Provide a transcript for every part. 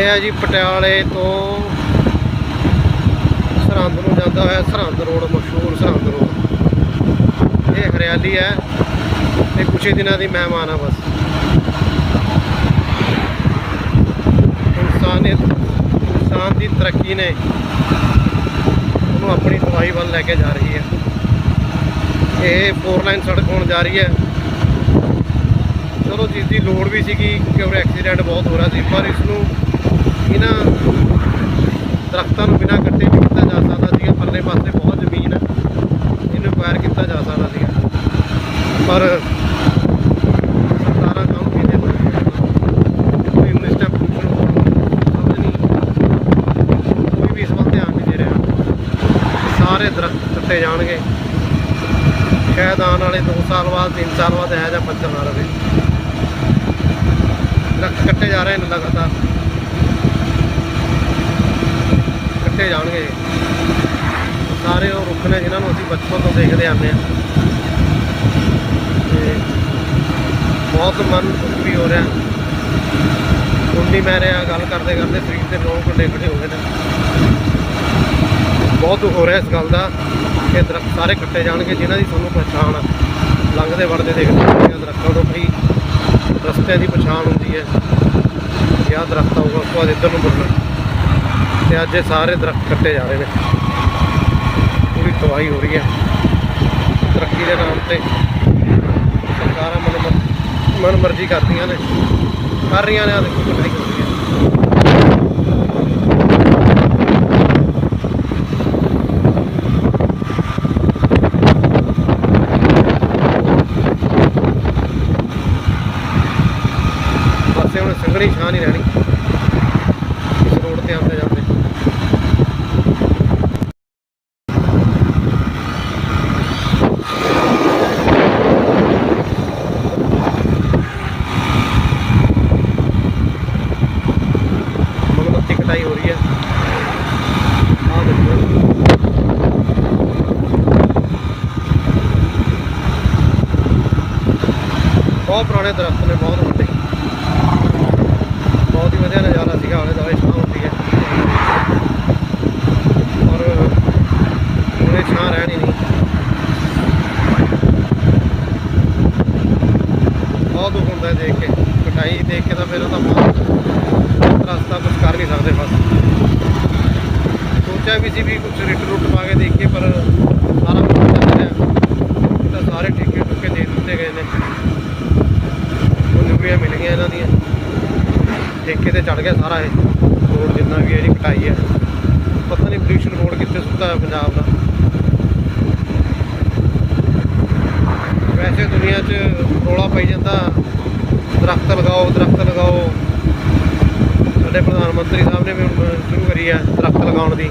ਇਹ ਹੈ ਜੀ ਪਟਿਆਲੇ ਤੋਂ ਸਰਹੰਦ ਨੂੰ ਜਾਂਦਾ ਹੋਇਆ ਸਰਹੰਦ ਰੋਡ, ਮਸ਼ਹੂਰ ਸਰਹੰਦ ਰੋਡ। ਇਹ ਹਰਿਆਲੀ ਹੈ ਤੇ ਕੁਛ ਹੀ ਦਿਨਾਂ ਦੀ ਮਹਿਮਾਨ ਆ ਬਸ। ਇਨਸਾਨੀਅਤ ਇਨਸਾਨ ਦੀ ਤਰੱਕੀ ਨੇ ਉਹਨੂੰ ਆਪਣੀ ਤਬਾਹੀ ਵੱਲ ਲੈ ਕੇ ਜਾ ਰਹੀ ਹੈ। ਇਹ ਫੋਰ ਲਾਈਨ ਸੜਕ ਹੋਣ ਜਾ ਰਹੀ ਹੈ। ਚਲੋ ਜਿਸ ਦੀ ਲੋੜ ਵੀ ਸੀਗੀ ਕਿਉਂਕਿ ਐਕਸੀਡੈਂਟ ਬਹੁਤ ਹੋ ਰਿਹਾ ਸੀ, ਪਰ ਇਸ ਨੂੰ ਇਹਨਾਂ ਦਰਖਤਾਂ ਨੂੰ ਬਿਨਾਂ ਕੱਟੇ ਵੀ ਕੀਤਾ ਜਾ ਸਕਦਾ ਸੀਗਾ ਪਰਲੇ ਪਾਸੇ ਬਹੁਤ ਜ਼ਮੀਨ ਹੈ। ਇਹਨੂੰ ਅਕਵਾਇਰ ਕੀਤਾ ਜਾ ਸਕਦਾ ਸੀਗਾ ਪਰ ਸਰਕਾਰਾਂ ਕੰਮ ਕੀਤੇ ਇਸ ਵੱਲ ਧਿਆਨ ਨਹੀਂ ਦੇ ਰਿਹਾ। ਸਾਰੇ ਦਰਖਤ ਕੱਟੇ ਜਾਣਗੇ। ਸ਼ਾਇਦ ਆਉਣ ਵਾਲੇ 2 ਸਾਲ ਬਾਅਦ 3 ਸਾਲ ਬਾਅਦ ਇਹ ਜਿਹਾ ਪੱਥਰ ਨਾ ਰਵੇ ਦਰਖਤ ਕੱਟੇ ਜਾ ਰਹੇ ਨੇ ਲਗਾਤਾਰ। ਕੱਟੇ ਜਾਣਗੇ। ਸਾਰੇ ਉਹ ਰੁੱਖ ਨੇ ਜਿਨ੍ਹਾਂ ਨੂੰ ਅਸੀਂ ਬਚਪਨ ਤੋਂ ਦੇਖਦੇ ਆਉਂਦੇ ਹਾਂ। ਤੇ ਬਹੁਤ ਮਨ ਦੁੱਖ ਵੀ ਹੋ ਰਿਹਾ। ਹੁਣ ਵੀ ਮੈਂ ਰਿਹਾ ਗੱਲ ਕਰਦੇ ਕਰਦੇ ਸਰੀਰ ਤੇ ਲੋਕ ਵੱਡੇ ਵੱਡੇ ਹੋ ਗਏ ਨੇ। ਬਹੁਤ ਦੁੱਖ ਹੋ ਰਿਹਾ ਇਸ ਗੱਲ ਦਾ ਕਿ ਦਰਖਤ ਸਾਰੇ ਕੱਟੇ ਜਾਣਗੇ, ਜਿਨ੍ਹਾਂ ਦੀ ਤੁਹਾਨੂੰ ਪਛਾਣ ਲੰਘਦੇ ਵੜਦੇ ਦੇਖਦੇ ਆ। ਦਰਖਤਾਂ ਤੋਂ ਕਈ ਰਸਤਿਆਂ ਦੀ ਪਛਾਣ ਹੁੰਦੀ ਹੈ। ਕਿ ਆਹ ਦਰਖਤ ਆਊਗਾ ਉਸ ਤੋਂ ਬਾਅਦ ਇੱਧਰ ਨੂੰ ਮੁੜਨਾ। ਤੇ ਅੱਜ ਇਹ ਸਾਰੇ ਦਰਖਤ ਕੱਟੇ ਜਾ ਰਹੇ ਨੇ। ਪੂਰੀ ਤਬਾਹੀ ਹੋ ਰਹੀ ਹੈ। ਤਰੱਕੀ ਦੇ ਨਾਮ ਤੇ ਸਰਕਾਰਾਂ ਮਨ ਮਨ ਮਰਜ਼ੀ ਕਰਦੀਆਂ ਨੇ। ਕਰ ਰਹੀਆਂ ਨੇ ਆ ਦੇਖੋ ਕਟਾਈ ਹੋ ਰਹੀ ਹੈ ਪਾਸੇ ਹੁਣ ਸੰਘਣੀ ਛਾਂ ਨਹੀਂ ਰਹਿਣੀ ਇਸ ਰੋਡ ਤੇ ਆਉਂਦੇ ਜਾਂਦੇ ਮਗਮੱਤੀ ਕਟਾਈ ਹੋ ਰਹੀ ਹੈ ਆਹ ਦੇਖੋ ਬਹੁਤ ਪੁਰਾਣੇ ਦਰਖਤ ਨੇ, ਬਹੁਤ ਵੱਡੇ। ਬਹੁਤ ਹੀ ਵਧੀਆ ਨਜ਼ਾਰਾ ਸੀਗਾ ਆਲੇ ਦੁਆਲੇ ਛਾਂ ਹੁੰਦੀ ਹੈ। ਔਰ ਹੁਣ ਇਹ ਛਾਂ ਰਹਿਣੀ ਨਹੀਂ। ਬਹੁਤ ਦੁੱਖ ਹੁੰਦਾ ਦੇਖ ਕੇ। ਕਟਾਈ ਦੇਖ ਕੇ ਤਾਂ ਫਿਰ ਤਾਂ ਮਨ ਰਸਤਾ ਕੁਝ ਕਰ ਨਹੀਂ ਸਕਦੇ ਬਸ। ਸੋਚਿਆ ਵੀ ਸੀ ਵੀ ਕੁਝ ਰਿਟ ਰੁੱਟ ਪਾ ਕੇ ਦੇਖੀਏ ਪਰ ਸਾਰਾ ਕੁਝ ਚੱਲ ਰਿਹਾ। ਸਾਰੇ ਠੇਕੇ ਠੁਕੇ ਦੇ ਦਿੱਤੇ ਗਏ ਨੇ। ਉਹ ਮਿਲ ਗਈਆਂ ਇਹਨਾਂ ਦੀਆਂ। ਠੇਕੇ ਤੇ ਚੜ ਗਿਆ ਸਾਰਾ ਇਹ। ਰੋਡ ਜਿੰਨਾ ਵੀ ਇਹਦੀ ਕਟਾਈ ਹੈ। ਪਤਾ ਨਹੀਂ ਪੋਲਿਊਸ਼ਨ ਰੋਡ ਕਿੱਥੇ ਸੁੱਤਾ ਹੈ ਪੰਜਾਬ ਦਾ। ਵੈਸੇ ਦੁਨੀਆ 'ਚ ਰੋਲਾ ਪਈ ਜਾਂਦਾ। ਦਰਖਤ ਲਗਾਓ ਦਰਖਤ ਲਗਾਓ। ਸਾਡੇ ਪ੍ਰਧਾਨ ਮੰਤਰੀ ਸਾਹਿਬ ਨੇ ਵੀ ਸ਼ੁਰੂ ਕਰੀ ਹੈ ਦਰਖਤ ਲਗਾਉਣ ਦੀ।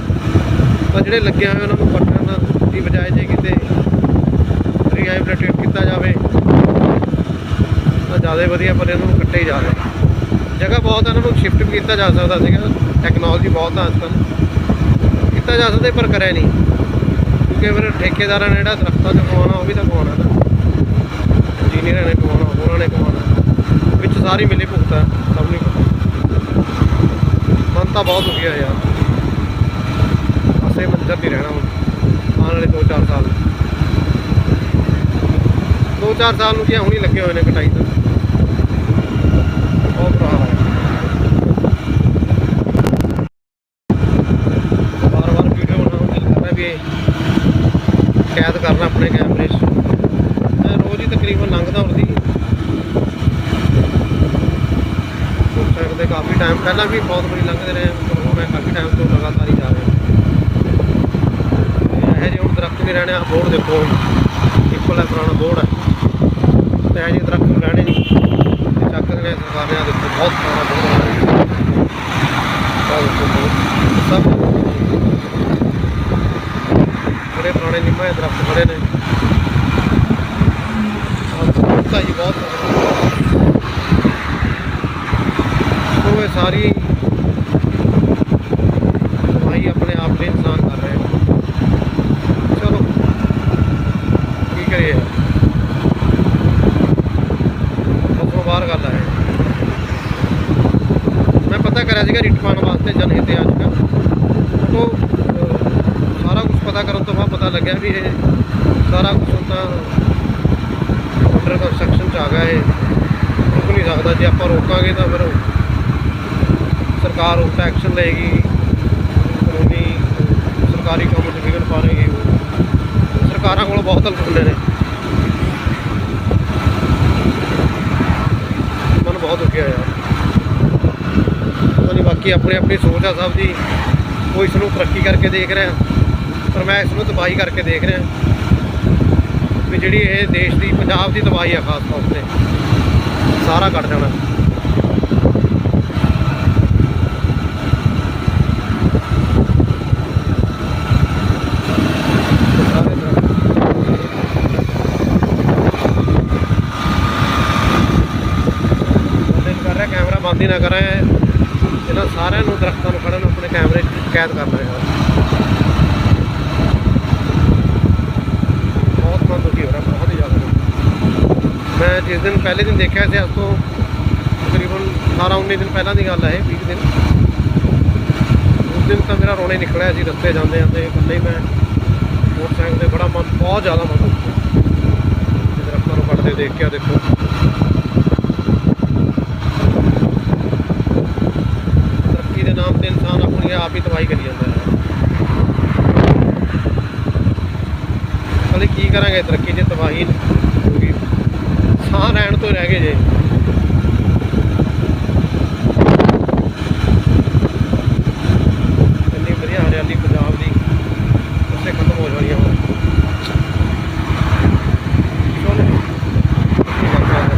ਤਾਂ ਜਿਹੜੇ ਲੱਗੇ ਹੋਏ ਉਹਨਾਂ ਨੂੰ ਕੱਟਣ ਦੀ ਬਜਾਏ ਜੇ ਕਿਤੇ ਰੀਹਾਈਬਿਲਿਟੇਟ ਕੀਤਾ ਜਾਵੇ। ਤਾਂ ਜ਼ਿਆਦਾ ਵਧੀਆ ਪਰ ਇਹਨਾਂ ਨੂੰ ਕੱਟੇ ਜਾ ਰਹੇ ਜਗ੍ਹਾ ਬਹੁਤ ਇਹਨਾਂ ਨੂੰ ਸ਼ਿਫਟ ਵੀ ਕੀਤਾ ਜਾ ਸਕਦਾ ਸੀਗਾ। ਟੈਕਨੋਲੋਜੀ ਬਹੁਤ ਆ ਅੱਜ ਕੱਲ੍ਹ ਕੀਤਾ ਜਾ ਸਕਦਾ ਪਰ ਕਰਿਆ ਨਹੀਂ। ਕਿਉਂਕਿ ਫਿਰ ਠੇਕੇਦਾਰਾਂ ਨੇ ਜਿਹੜਾ ਦਰਖਤਾਂ 'ਚ ਕਮਾਉਣਾ ਉਹ ਵੀ ਤਾਂ ਕਮਾਉਣਾ ਨਾ। ਇੰਜੀਨੀਅਰਾਂ ਨੇ ਕਮਾਉਣਾ ਉਹਨਾਂ ਨੇ ਕਮਾਉਣਾ ਵਿੱਚ ਸਾਰੀ ਮਿਲੀ ਭੁਗਤਾ ਸਭ ਨੂੰ ਮਨ ਤਾਂ ਬਹੁਤ ਦੁਖੀ ਹੋਇਆ। ਯਾਰ ਅਸੇ ਮੰਜ਼ਰ ਨਹੀਂ ਰਹਿਣਾ ਹੁਣ। ਆਉਣ ਵਾਲੇ 2-4 ਸਾਲ। 2-4 ਸਾਲ ਨੂੰ ਕੀ ਆ, ਹੁਣ ਹੀ ਲੱਗੇ ਹੋਏ ਨੇ ਕਟਾਈ ਤਾਂ ਬਹੁਤ ਬੁਰਾ ਹਾਲ ਹੈ ਬਾਰ ਬਾਰ ਵੀਡੀਓ ਬਣਾਉਣ ਦਾ ਦਿਲ ਕਰ ਰਿਹਾ ਵੀ ਇਹ ਕੈਦ ਕਰਨਾ ਆਪਣੇ ਕੈਮਰੇ 'ਚ ਮੈਂ ਰੋਜ਼ ਹੀ ਤਕਰੀਬਨ ਲੰਘਦਾ ਉਰਦੀ ਮੋਟਰਸਾਈਕਲ ਤੇ ਕਾਫੀ ਟਾਈਮ ਪਹਿਲਾਂ ਵੀ ਬਹੁਤ ਵਾਰੀ ਲੰਘਦੇ ਰਹੇ ਪਰ ਹੁਣ ਮੈਂ ਕਾਫੀ ਟਾਈਮ ਤੋਂ ਲਗਾਤਾਰ ਹੀ ਜਾ ਰਿਹਾ। ਇਹ ਜਿਹੇ ਹੁਣ ਦਰਖਤ ਵੀ ਰਹਿਣੇ ਆ, ਬੋਰਡ ਦੇਖੋ ਇੱਕੋ ਹੈ ਪੁਰਾਣਾ ਬੋਰਡ ਹੈ। ਤੇ ਇਹ ਜਿਹੇ ਦਰਖਤ ਰਹਿਣੇ ਨਹੀਂ। ਤੇ ਚੱਕ ਕੇ ਸਰਕਾਰ ਨੇ ਦੇਖੋ ਬਹੁਤ ਪੁਰਾਣਾ ਬੋਰਡ ਹੈ। ਸਭ। ਬੜੇ ਪੁਰਾਣੇ ਨਿੰਮਾਂ ਦੇ ਦਰਖਤ ਖੜੇ ਨੇ। ਆਹ ਤਾਂ ਜੀ ਬਹੁਤ ਉਹ ਇਹ ਸਾਰੀ ਭਾਈ ਆਪਣੇ ਆਪ ਲਈ ਇਨਸਾਨ ਕਰ ਰਹੇ ਨੇ ਚਲੋ ਕੀ ਕਰੀਏ ਬਸ ਤੋਂ ਬਾਹਰ ਗੱਲ ਹੈ ਮੈਂ ਪਤਾ ਕਰਿਆ ਸੀਗਾ ਰਿਟ ਪਾਉਣ ਵਾਸਤੇ ਜਨਹਿਤ ਯਾਚਕਾ ਤੋਂ ਅਹ, ਸਾਰਾ ਕੁਝ ਪਤਾ ਕਰਨ ਤੋਂ ਬਾਅਦ ਪਤਾ ਲੱਗਿਆ ਵੀ ਇਹ ਸਾਰਾ ਕੁਝ ਤਾਂ ਅੰਡਰ ਕੰਸਟਰਕਸ਼ਨ ਚ ਆ ਗਿਆ ਇਹ। ਰੁਕ ਨਹੀਂ ਸਕਦਾ। ਜੇ ਆਪਾਂ ਰੋਕਾਂਗੇ ਤਾਂ ਫਿਰ ਸਰਕਾਰ ਉਸ ਐਕਸ਼ਨ ਲਏਗੀ। ਕਾਨੂੰਨੀ ਸਰਕਾਰੀ ਕੰਮ 'ਚ ਵਿਘਨ ਪਾਵੇਗੀ ਸਰਕਾਰਾਂ ਕੋਲ ਬਹੁਤ ਹਲਕ ਹੁੰਦੇ ਨੇ। ਮਨ ਬਹੁਤ ਦੁਖਿਆ ਯਾਰ ਨਹੀਂ ਬਾਕੀ ਆਪਣੀ ਆਪਣੀ ਸੋਚ ਆ ਸਭ ਦੀ। ਕੋਈ ਇਸ ਨੂੰ ਤਰੱਕੀ ਕਰਕੇ ਦੇਖ ਰਿਹਾ ਪਰ ਮੈਂ ਇਸ ਨੂੰ ਤਬਾਹੀ ਕਰਕੇ ਦੇਖ ਰਿਹਾ। ਵੀ ਜਿਹੜੀ ਇਹ ਦੇਸ਼ ਦੀ ਪੰਜਾਬ ਦੀ ਤਬਾਹੀ ਆ ਖਾਸ ਤੌਰ ਤੇ, ਸਾਰਾ ਕੱਟ ਜਾਣਾ। ਕਰ ਰਿਹਾ, ਕੈਮਰਾ ਬੰਦ ਹੀ ਨਾ ਕਰਾਂ। ਇਹਨਾਂ ਸਾਰਿਆਂ ਨੂੰ ਦਰਖਤਾਂ ਨੂੰ ਖੜਨ ਆਪਣੇ ਕੈਮਰੇ 'ਚ ਕੈਦ ਕਰ ਰਿਹਾ ਬਹੁਤ ਮਨ ਦੁਖੀ ਹੋ ਰਿਹਾ ਬਹੁਤ ਹੀ ਜ਼ਿਆਦਾ ਮੈਂ ਜਿਸ ਦਿਨ ਪਹਿਲੇ ਦਿਨ ਦੇਖਿਆ ਸੀ, ਅੱਜ ਤੋਂ ਤਕਰੀਬਨ 18 19 ਦਿਨ ਪਹਿਲਾਂ ਦੀ ਗੱਲ ਹੈ ਇਹ 20 ਦਿਨ। ਉਸ ਦਿਨ ਤਾਂ ਮੇਰਾ ਰੋਣੇ ਨਿਕਲਿਆ ਸੀ, ਰਸਤੇ ਜਾਂਦੇ ਜਾਂਦੇ ਇਕੱਲੇ ਹੀ ਮੈਂ। ਮੋਟਰਸਾਈਕਲ ਤੇ ਬੜਾ ਮਨ, ਬਹੁਤ ਜ਼ਿਆਦਾ ਮਨ ਦੁਖੀ ਦਰਖਤਾਂ ਨੂੰ ਕੱਟਦੇ ਦੇਖ ਕੇ ਆ, ਦੇਖੋ। ਤਰੱਕੀ ਦੇ ਨਾਮ ਤੇ ਇਨਸਾਨ ਆਪਣੀ ਆਪ ਹੀ ਤਬਾਹੀ ਕਰੀ ਜਾਂਦਾ ਹੈ। ਕਦੇ ਕੀ ਕਰਾਂਗੇ, ਤਰੱਕੀ ਜੇ ਤਬਾਹੀ ਸਾਹ ਲੈਣ ਤੋਂ ਰਹਿ ਗਏ ਜੇ। ਇੰਨੀ ਵਧੀਆ ਹਰਿਆਲੀ ਪੰਜਾਬ ਦੀ ਉਸੇ ਖਤਮ ਹੋ ਜਾਣੀ ਹੁਣ। ਚਲੋ। ਕੀ ਕਰ ਸਕਦੇ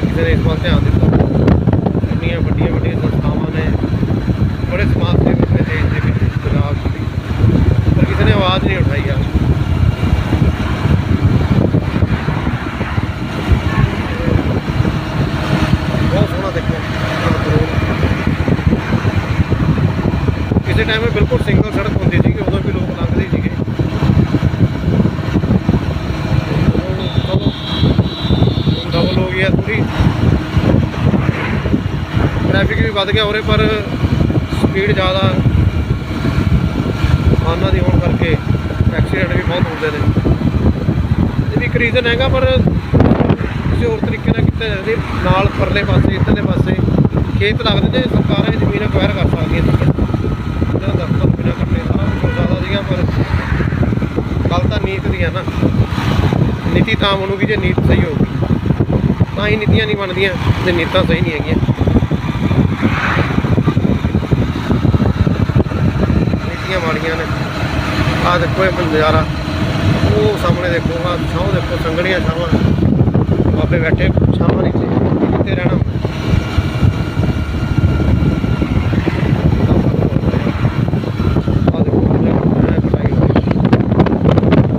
ਕਿਸੇ ਨੇ ਇਸ ਵੱਲ ਧਿਆਨ ਦਿੱਤਾ ਇੰਨੀਆਂ ਵੱਡੀਆਂ ਵੱਡੀਆਂ ਸੰਸਥਾਵਾਂ ਨੇ ਬੜੇ ਸਮਾਜ ਸੇਵਕ ਨੇ ਦੇਸ਼ ਦੇ ਵਿੱਚ ਪੰਜਾਬ 'ਚ ਵੀ ਪਰ ਕਿਸੇ ਨੇ ਆਵਾਜ਼ ਨਹੀਂ ਉਠਾਈ ਯਾਰ ਬਹੁਤ ਸੋਹਣਾ ਦੇਖੋ ਆਪਣਾ road। ਕਿਸੇ ਟਾਈਮ ਬਿਲਕੁਲ ਸਿੰਗਲ ਸੜਕ ਹੁੰਦੀ ਸੀਗੀ, ਉਦੋਂ ਵੀ ਲੋਕ ਲੰਘਦੇ ਸੀਗੇ। ਹੁਣ ਚਲੋ ਹੁਣ ਡਬਲ ਹੋ ਗਿਆ ਥੋੜੀ ਟ੍ਰੈਫਿਕ ਵੀ ਵੱਧ ਗਿਆ ਉਰੇ, ਪਰ ਸਪੀਡ ਜ਼ਿਆਦਾ। ਵਾਹਨਾਂ ਦੀ ਹੋਣ ਕਰਕੇ ਐਕਸੀਡੈਂਟ ਵੀ ਬਹੁਤ ਹੁੰਦੇ ਨੇ। ਇਹ ਵੀ ਇੱਕ ਰੀਜ਼ਨ ਹੈਗਾ, ਪਰ ਕਿਸੇ ਹੋਰ ਤਰੀਕੇ ਨਾਲ ਕੀਤਾ ਜਾਵੇ ਨਾਲ ਪਰਲੇ ਪਾਸੇ, ਇੱਧਰਲੇ ਪਾਸੇ ਖੇਤ ਲੱਗਦੇ ਨੇ, ਸਰਕਾਰਾਂ ਇਹ ਜ਼ਮੀਨ ਅਕਵਾਇਰ ਕਰ ਸਕਦੀਆਂ ਸੀ ਜਿਹੜਾ ਦਫ਼ਤਰ ਬਿਨਾਂ ਕੱਟੇ ਸਾਰਾ ਕੁਝ ਜ਼ਿਆਦਾ ਸੀਗਾ, ਪਰ ਗੱਲ ਤਾਂ ਨੀਤ ਦੀ ਹੈ ਨਾ। ਨੀਤੀ ਤਾਂ ਬਣੂਗੀ ਜੇ ਨੀਤ ਸਹੀ ਹੋਊਗੀ। ਤਾਂ ਹੀ ਨੀਤੀਆਂ ਨਹੀਂ ਬਣਦੀਆਂ, ਜੇ ਨੀਤਾਂ ਸਹੀ ਨਹੀਂ ਹੈਗੀਆਂ। ਨੀਤੀਆਂ ਮਾੜੀਆਂ ਨੇ। ਆਹ ਦੇਖੋ ਇਹ ਨਜ਼ਾਰਾ ਉਹ ਸਾਹਮਣੇ ਦੇਖੋ, ਆਹ ਛਾਂ ਦੇਖੋ ਸੰਗੜੀਆਂ ਛਾਵਾਂ। ਬਾਬੇ ਬੈਠੇ, ਛਾਵਾਂ ਨੀਚੇ, ਕਿੱਥੇ ਰਹਿਣਾ ਆਹ ਦੇਖੋ ਕਿੰਨਾ ਹੈ ਕਟਾਈ ਹੋਈ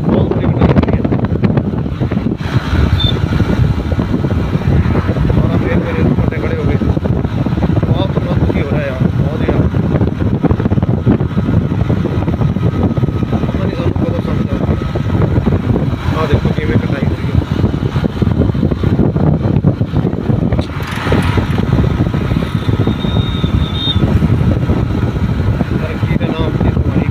ਬਹੁਤ ਬੜੀ ਕਟਾਈ ਹੋਈ ਹੈ ਸਾਰਾ ਫੇਰ ਮੇਰੇ ਵੱਡੇ ਖੜੇ ਹੋ ਗਏ ਬਹੁਤ ਮਨ ਦੁਖੀ ਹੋ ਰਿਹਾ ਯਾਰ ਬਹੁਤ ਹੀ ਯਾਰ ਪਤਾ ਨਹੀਂ ਸਾਨੂੰ ਕਦੋਂ ਸਮਝ ਆਉਂਦਾ ਆਹ ਦੇਖੋ ਕਿਵੇਂ ਕਟਾਈ ਹੋਈ ਹੈ ਤਰੱਕੀ ਦੇ ਨਾਮ ਤੇ ਤੁਹਾਡੀ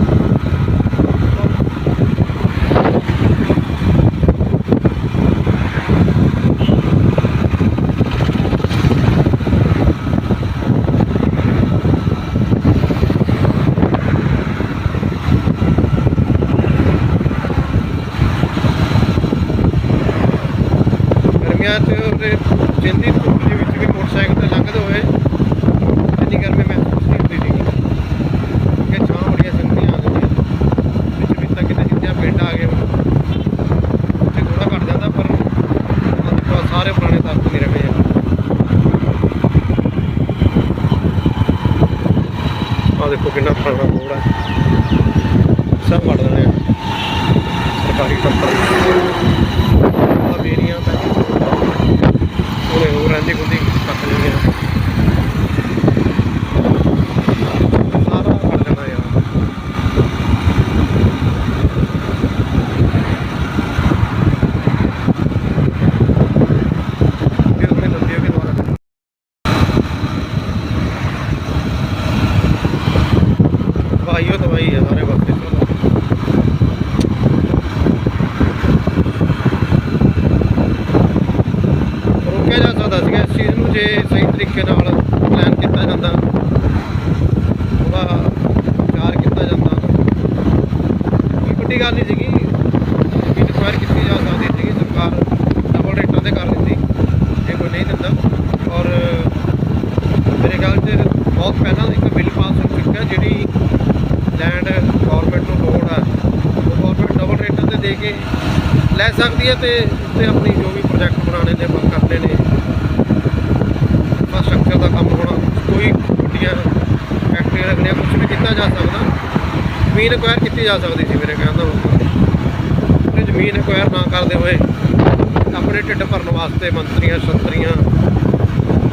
ਗਰਮੀਆਂ 'ਚ ਉਹਦੇ ਜਿੰਦੀ ਧੁੱਪ ਦੇ ਵਿੱਚ ਵੀ ਮੋਟਰਸਾਈਕਲ ਤੇ ਲੰਘਦੇ ਹੋਏ ਇੰਨੀ ਗਰਮੀ ਮਹਿਸੂਸ ਨਹੀਂ ਹੁੰਦੀ ਸੀਗੀ ਕਿ ਛਾਂ ਬੜੀਆਂ ਸੰਘਣੀਆਂ ਆ ਗਈਆਂ ਵਿੱਚ ਵਿੱਚ ਤਾਂ ਕਿਤੇ ਜਿੱਥੇ ਪਿੰਡ ਆ ਗਏ ਹੁਣ ਉੱਥੇ ਥੋੜਾ ਘੱਟ ਜਾਂਦਾ ਪਰ ਆਹ ਦੇਖੋ ਆਹ ਸਾਰੇ ਪੁਰਾਣੇ ਦਰਖਤ ਨਹੀਂ ਰਹੇ ਆ ਆਹ ਦੇਖੋ ਕਿੰਨਾ ਪੁਰਾਣਾ ਰੋਡ ਹੈ ਸਭ ਵੱਢ ਦੇਣੇ ਆ ਸਰਕਾਰੀ ਦਫ਼ਤਰ ਆ ਬੇਰੀਆਂ ਤਾਂ ਉਹਨੇ ਹੋਰ ਰਹਿੰਦੀ ਖੁੰਦੀ ਕੱਟ ਲੈਂਦੇ ਆ ਸਾਰਾ ਕੱਟ ਦੇਣਾ ਯਾਰ ਸਹੀ ਤਰੀਕੇ ਨਾਲ ਪਲਾਨ ਕੀਤਾ ਜਾਂਦਾ ਉਹਦਾ ਵਿਚਾਰ ਕੀਤਾ ਜਾਂਦਾ। ਕੋਈ ਵੱਡੀ ਗੱਲ ਨਹੀਂ ਸੀਗੀ। ਇਨਕੁਆਇਰ ਕੀਤੀ ਜਾ ਸਕਦੀ ਸੀਗੀ, ਸਰਕਾਰ ਡਬਲ ਰੇਟਾਂ ਤੇ ਕਰ ਦਿੰਦੀ ਜੇ ਕੋਈ ਨਹੀਂ ਦਿੰਦਾ। ਔਰ ਮੇਰੇ ਖਿਆਲ 'ਚ ਬਹੁਤ ਪਹਿਲਾਂ ਇੱਕ ਬਿੱਲ ਪਾਸ ਹੋ ਚੁੱਕਾ ਜਿਹੜੀ ਲੈਂਡ ਗਵਰਨਮੈਂਟ ਨੂੰ ਲੋੜ ਹੈ ਉਹ ਗਵਰਨਮੈਂਟ ਡਬਲ ਰੇਟਾਂ ਤੇ ਦੇ ਕੇ ਲੈ ਸਕਦੀ ਹੈ ਤੇ ਉੱਤੇ ਆਪਣੀ ਜੋ ਵੀ ਪ੍ਰੋਜੈਕਟ ਬਣਾਉਣੇ ਨੇ ਬ- ਕਰਨੇ ਨੇ। ਇੰਫਰਾਸਟ੍ਰਕਚਰ ਦਾ ਕੰਮ ਹੋਣਾ, ਕੋਈ ਵੱਡੀਆਂ ਫੈਕਟਰੀਆਂ ਲੱਗਣੀਆਂ ਕੁਝ ਵੀ ਕੀਤਾ ਜਾ ਸਕਦਾ। ਜ਼ਮੀਨ ਅਕਵਾਇਰ ਕੀਤੀ ਜਾ ਸਕਦੀ ਸੀ ਮੇਰੇ ਕਹਿਣ ਦਾ ਜ਼ਮੀਨ ਅਕਵਾਇਰ ਨਾ ਕਰਦੇ ਹੋਏ ਆਪਣੇ ਢਿੱਡ ਭਰਨ ਵਾਸਤੇ ਮੰਤਰੀਆਂ, ਸੰਤਰੀਆਂ,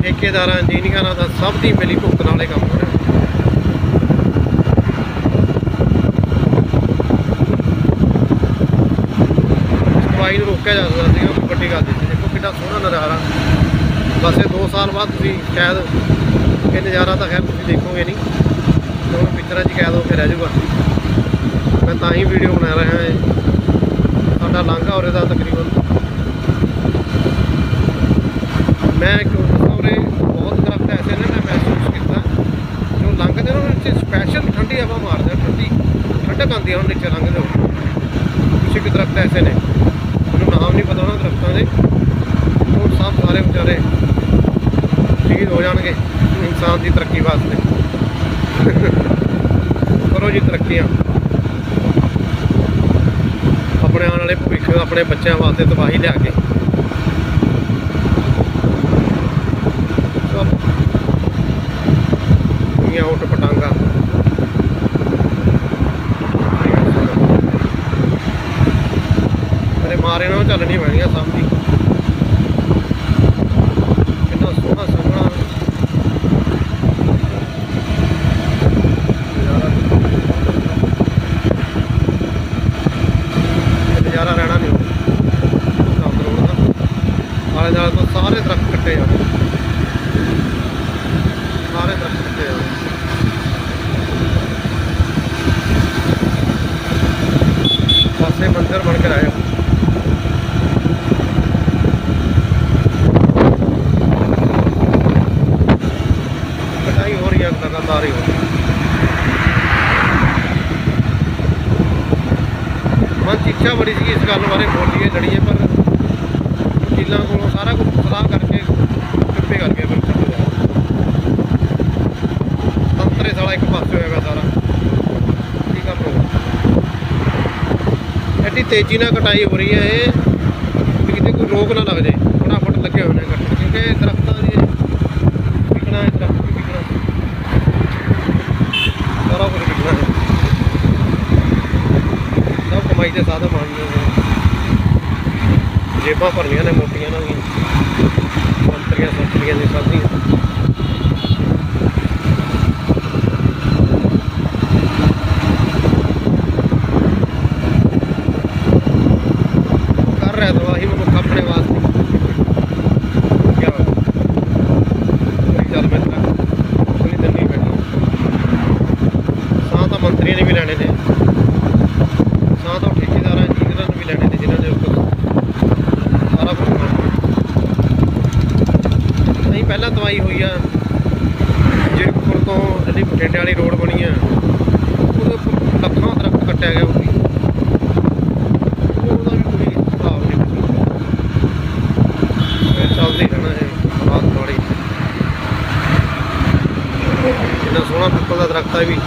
ਠੇਕੇਦਾਰਾਂ, ਇੰਜੀਨੀਅਰਾਂ ਦਾ ਸਭ ਦੀ ਮਿਲੀ ਭੁਗਤ ਨਾਲ ਇਹ ਕੰਮ ਹੋ ਰਿਹਾ ਸਫ਼ਾਈ ਨੂੰ ਰੋਕਿਆ ਜਾ ਸਕਦਾ ਸੀ ਕੋਈ ਵੱਡੀ ਗੱਲ ਨਹੀਂ ਸੀ। ਦੇਖੋ ਕਿੰਨਾ ਸੋਹਣਾ ਨਜ਼ਾਰਾ। ਬਸ ਇਹ 2 ਸਾਲ ਬਾਅਦ ਤੁਸੀਂ ਸ਼ਾਇਦ ਇਹ ਨਜ਼ਾਰਾ ਤਾਂ ਖੈਰ ਤੁਸੀਂ ਦੇਖੋਗੇ ਨਹੀਂ। ਤੇ ਹੁਣ ਪਿਕਚਰਾਂ 'ਚ ਕੈਦ ਹੋ ਕੇ ਰਹਿ ਜਾਊਗਾ। ਮੈਂ ਤਾਂ ਹੀ ਵੀਡੀਓ ਬਣਾ ਰਿਹਾ ਹਾਂ। ਸਾਡਾ ਲਾਂਘਾ ਉਰੇ ਦਾ ਤਕਰੀਬਨ। ਮੈਂ ਕਿਉਂ ਉਰੇ, ਬਹੁਤ ਦਰਖਤ ਐਸੇ ਨੇ ਮੈਂ ਮਹਿਸੂਸ ਕੀਤਾ। ਜੋ ਲੰਘਦੇ ਨੇ ਉਹਨਾਂ ਵਿੱਚ ਸਪੈਸ਼ਲ ਠੰਡੀ ਹਵਾ ਮਾਰਦਾ ਠੰਡੀ, ਠੰਡਕ ਆਉਂਦੀ ਹੈ ਉਹਨਾਂ ਨੀਚੇ ਲੰਘਦੇ ਹੋ ਕੁਛ ਕੁ ਦਰਖਤ ਐਸੇ ਨੇ। ਮੈਨੂੰ ਨਾਮ ਨਹੀਂ ਪਤਾ ਉਹਨਾਂ ਦਰਖਤਾਂ ਦੇ। ਉਹ ਸਭ ਸਾਰੇ ਵਿਚਾਰੇ ਸ਼ਹੀਦ ਹੋ ਜਾਣਗੇ ਇਨਸਾਨ ਦੀ ਤਰੱਕੀ ਵਾਸਤੇ। ਕਰੋ ਜੀ ਤਰੱਕੀਆਂ। ਆਪਣੇ ਆਉਣ ਵਾਲੇ ਭਵਿੱਖ ਆਪਣੇ ਬੱਚਿਆਂ ਵਾਸਤੇ ਤਬਾਹੀ ਲਿਆ ਕੇ। ਚਲੋ ਦੁਨੀਆ ਉੱਟ ਪਟਾਂਗਾ। ਅਰੇ ਮਾਰੇ ਨਾਲ ਚੱਲਣੀ ਪੈਣੀ ਪੈਣੀਆਂ ਸਾਹਮਣੇ ਕਿੰਨਾ ਸੋਹਣਾ ਸੰਘਣਾ ਨਜ਼ਾਰਾ ਇਹ ਨਜ਼ਾਰਾ ਰਹਿਣਾ ਨਹੀਂ ਸਾਫ਼ ਰੋਡ ਦਾ ਆਲੇ ਦੁਆਲੇ ਤੋਂ ਸਾਰੇ ਦਰਖਤ ਕੱਟੇ ਜਾਣੇ ਸਾਰੇ ਦਰਖਤ ਕੱਟੇ ਜਾਣੇ ਪਾਸੇ ਮੰਦਿਰ ਬਣ ਕੇ ਆਇਆ ਕਟਾਈ ਹੋ ਰਹੀ ਹੈ ਲਗਾਤਾਰ ਹੀ ਹੋ ਰਹੀ ਹੈ ਮਨ 'ਚ ਇੱਛਾ ਬੜੀ ਸੀ ਇਸ ਗੱਲ ਬਾਰੇ ਬੋਲੀਏ ਲੜੀਏ ਪਰ ਵਕੀਲਾਂ ਕੋਲੋਂ ਸਾਰਾ ਕੁਝ ਸਲਾਹ ਕਰਕੇ ਚੁੱਪੇ ਕਰ ਗਿਆ ਬਿਲਕੁਲ ਤੰਤਰੇ ਸਾਲਾ ਇੱਕ ਪਾਸੇ ਹੋਇਆ ਪਿਆ ਸਾਰਾ ਕੀ ਕੰਮ ਹੋਊਗਾ ਐਡੀ ਤੇਜ਼ੀ ਨਾਲ ਕਟਾਈ ਹੋ ਰਹੀ ਹੈ ਇਹ। ਵੀ ਕਿਤੇ ਕੋਈ ਰੋਕ ਨਾ ਲੱਗ ਜਾਏ। ਫਟਾਫਟ ਲੱਗੇ ਹੋਏ ਨੇ ਕੱਟਣ ਕਿਉਂਕਿ ਇਹ ਦਰਖਤਾਂ ਦੀ ਵਿਕਣਾ ਹੈ, ਦਰਖਤ ਵੀ ਵਿਕਣਾ ਸਾਰਾ ਕੁਝ ਵਿਕਣਾ ਹੈ। ਸਭ ਕਮਾਈ ਦੇ ਸਾਧਨ ਬਣ ਗਏ ਜੇਬਾਂ ਭਰਨੀਆਂ ਨੇ ਮੋਟੀਆਂ ਨਾਲ ਵੀ। ਮੰਤਰੀਆਂ ਸੰਤਰੀਆਂ ਦੀ ਸਭ ਬਣਾਈ ਹੋਈ ਆ। ਜਿਰਕਪੁਰ ਤੋਂ ਜਿਹੜੀ ਬਠਿੰਡੇ ਵਾਲੀ ਰੋਡ ਬਣੀ ਆ, ਉਹਦੇ ਉੱਪਰ ਲੱਖਾਂ ਦਰਖਤ ਕੱਟਿਆ ਗਿਆ ਉਹ ਉਹਦਾ ਵੀ ਕੋਈ ਹਿਸਾਬ ਨਹੀਂ ਮੈਂ ਚੱਲਦੇ ਰਹਿਣਾ ਹੈ ਬਾਤ ਥੋੜੀ ਇਹਨਾਂ ਸੋਹਣਾ ਪਿੱਪਲ ਦਾ ਦਰਖਤ ਆ ਵੀ।